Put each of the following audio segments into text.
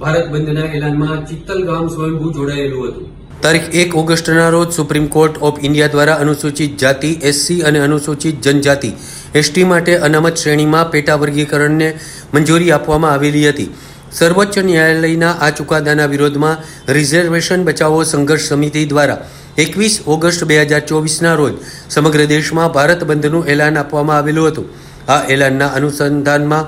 ભારત બંધના એલાનમાં ચિત્તલ ગામ સ્વયંભૂ જોડાયેલું હતું. તારીખ એક ઓગસ્ટના રોજ સુપ્રીમ કોર્ટ ઓફ ઇન્ડિયા દ્વારા અનુસૂચિત જાતિ, એસસી અને અનુસૂચિત જનજાતિ, એસટી માટે અનામત શ્રેણીમાં પેટા વર્ગીકરણને મંજૂરી આપવામાં આવેલી હતી. સર્વોચ્ચ ન્યાયાલયના આ ચુકાદાના વિરોધમાં રિઝર્વેશન બચાવો સંઘર્ષ સમિતિ દ્વારા એકવીસ ઓગસ્ટ બે હજાર ચોવીસના રોજ સમગ્ર દેશમાં ભારત બંધનું એલાન આપવામાં આવેલું હતું. આ એલાનના અનુસંધાનમાં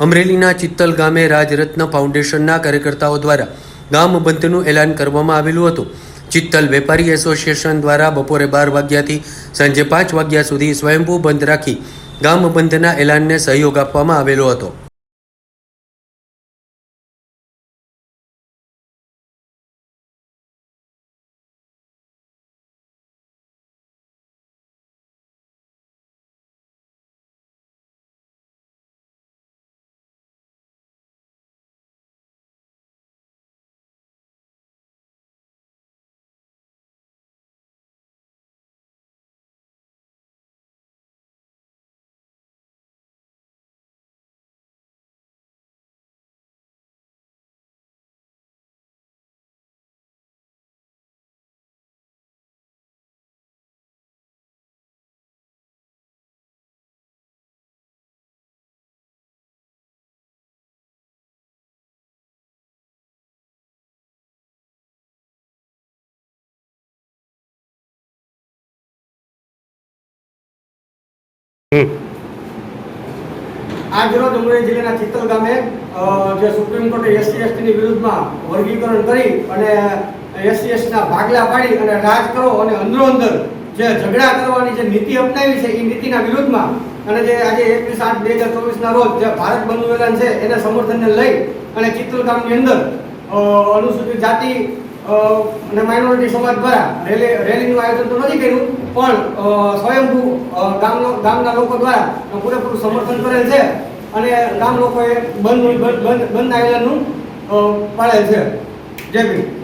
અમરેલીના ચિત્તલ ગામે રાજરત્ન ફાઉન્ડેશનના કાર્યકર્તાઓ દ્વારા ગામ બંધનું એલાન કરવામાં આવેલું હતું. ચિત્તલ વેપારી એસોસિએશન દ્વારા બપોરે બાર વાગ્યાથી સાંજે પાંચ વાગ્યા સુધી સ્વયંભૂ બંધ રાખી ગામ બંધના એલાનને સહયોગ આપવામાં આવેલો હતો. આજ રોજ અમરેલી જિલ્લાના ચિત્તલ ગામે જે સુપ્રીમ કોર્ટે એસસી એસટીની વિરુદ્ધમાં વર્ગીકરણ કરી અને એસસી એસટીના ભાગલા પાડી અને રાજ કરો અને અંદરો અંદર જે ઝઘડા કરવાની જે નીતિ અપનાવી છે એ નીતિના વિરુદ્ધમાં અને જે આજે એકવીસ આઠ બે હજાર ચોવીસના રોજ જે ભારત બંધનું એલાન છે, એના સમર્થનને લઈ અને ચિત્તલ ગામની અંદર અનુસૂચિત જાતિ અને માઇનોરિટી સમાજ દ્વારા રેલી, રેલીનું આયોજન તો નથી કર્યું, પણ સ્વયંભૂ ગામનો, ગામના લોકો દ્વારા પૂરેપૂરું સમર્થન કરેલ છે અને ગામ લોકોએ બંધ બંધ બંધ આયોજનનું પાડેલ છે. જય ભીમ.